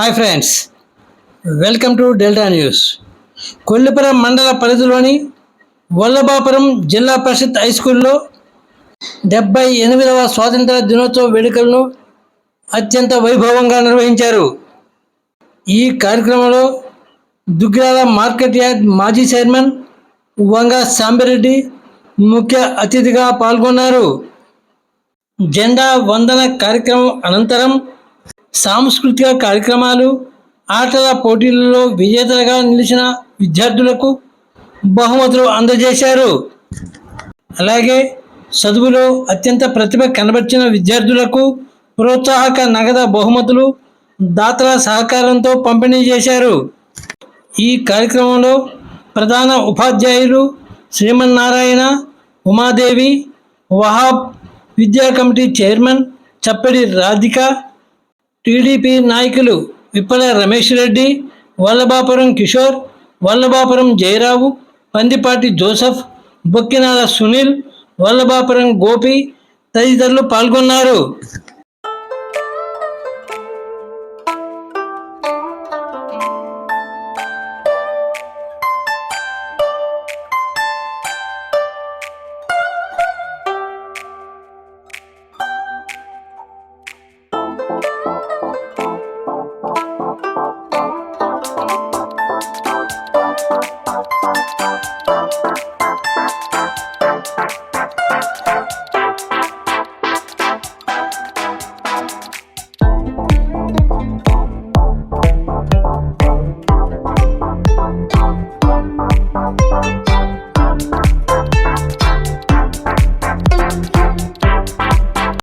Hi friends welcome to Delta news. Kollipuram మండల పరిధిలోని వల్లభాపురం జిల్లా పరిషత్ హై స్కూల్లో డెబ్బై ఎనిమిదవ స్వాతంత్ర దినోత్సవ వేడుకలను అత్యంత వైభవంగా నిర్వహించారు. ఈ కార్యక్రమంలో దుగ్గిరాల మార్కెట్ యార్డ్ మాజీ చైర్మన్ వంగ సాంబిరెడ్డి ముఖ్య అతిథిగా పాల్గొన్నారు. జెండా వందన కార్యక్రమం అనంతరం సాంస్కృతిక కార్యక్రమాలు ఆటల పోటీలలో విజేతలుగా నిలిచిన విద్యార్థులకు బహుమతులు అందజేశారు. అలాగే చదువులో అత్యంత ప్రతిభ కనబర్చిన విద్యార్థులకు ప్రోత్సాహక నగద బహుమతులు దాతల సహకారంతో పంపిణీ చేశారు. ఈ కార్యక్రమంలో ప్రధాన ఉపాధ్యాయులు శ్రీమన్నారాయణ ఉమాదేవి వహాబ్ విద్యా committee chairman Chappedi Radhika TDP నాయకులు విప్పల రమేష్ రెడ్డి వల్లభాపురం కిషోర్ వల్లభాపురం జయరావు పందిపాటి జోసఫ్ బొక్కినాల సునీల్ వల్లభాపురం గోపి తదితరులు పాల్గొన్నారు.